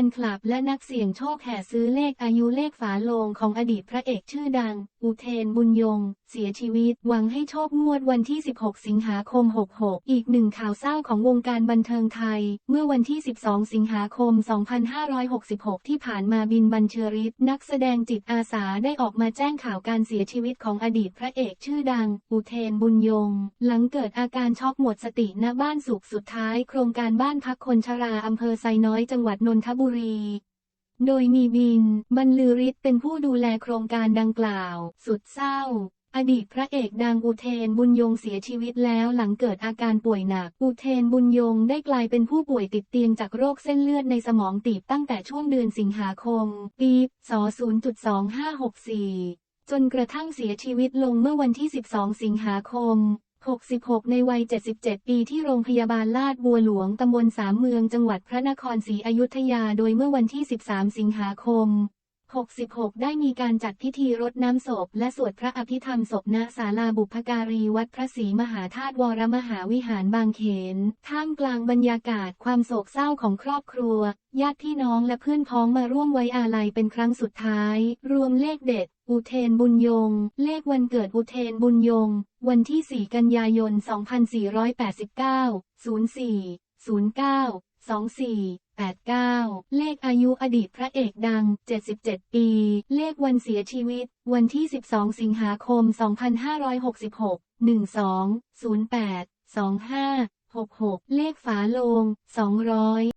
ฟนคลับและนักเสี่ยงโชคแห่ซื้อเลขอายุเลขฝาโลงของอดีตพระเอกชื่อดัง อุเทนบุญยง เสียชีวิต หวังให้โชคงวดวันที่ 16 สิงหาคม 66 อีกหนึ่งข่าวเศร้าของวงการบันเทิงไทย เมื่อวันที่ 12 สิงหาคม 2566 ที่ผ่านมาบินบัญเชอริศนักแสดงจิตอาสาได้ออกมาแจ้งข่าวการเสียชีวิตของอดีตพระเอกชื่อดัง อุเทนบุญยง หลังเกิดอาการช็อกหมดสติณบ้านสุขสุดท้าย โครงการบ้านพักคนชราอำเภอไซน้อยจังหวัดนนทบุรีโดยมีบิน บรรลือฤทธิ์เป็นผู้ดูแลโครงการดังกล่าว สุดเศร้า อดีตพระเอกดังอุเทนบุญยงเสียชีวิตแล้วหลังเกิดอาการป่วยหนัก อุเทนบุญยงได้กลายเป็นผู้ป่วยติดเตียงจากโรคเส้นเลือดในสมองตีบตั้งแต่ช่วงเดือนสิงหาคม ปีศ0.2564จนกระทั่งเสียชีวิตลงเมื่อวันที่ 12 สิงหาคม 66 ในวัย 77 ปีที่โรงพยาบาลลาดบัวหลวง ตำบลสามเมือง จังหวัดพระนครศรีอยุธยา โดยเมื่อวันที่ 13 สิงหาคม 66 ได้มีการจัดพิธีรดน้ำศพ และสวดพระอภิธรรมศพณศาลาบุพการีวัดพระศรีมหาธาตุวรมหาวิหารบางเขน ท่ามกลางบรรยากาศความโศกเศร้าของครอบครัว ญาติพี่น้องและเพื่อนพ้องมาร่วมไว้อาลัยเป็นครั้งสุดท้าย รวมเลขเด็ด อุเทนบุญยง เลขวันเกิดอุเทนบุญยง วันที่ 4 กันยายน 2489 04 09 24 89 เลขอายุอดีตพระเอกดัง 77 ปี เลขวันเสียชีวิต วันที่ 12 สิงหาคม 2566 12 08 25 66 เลขฝาโลง 200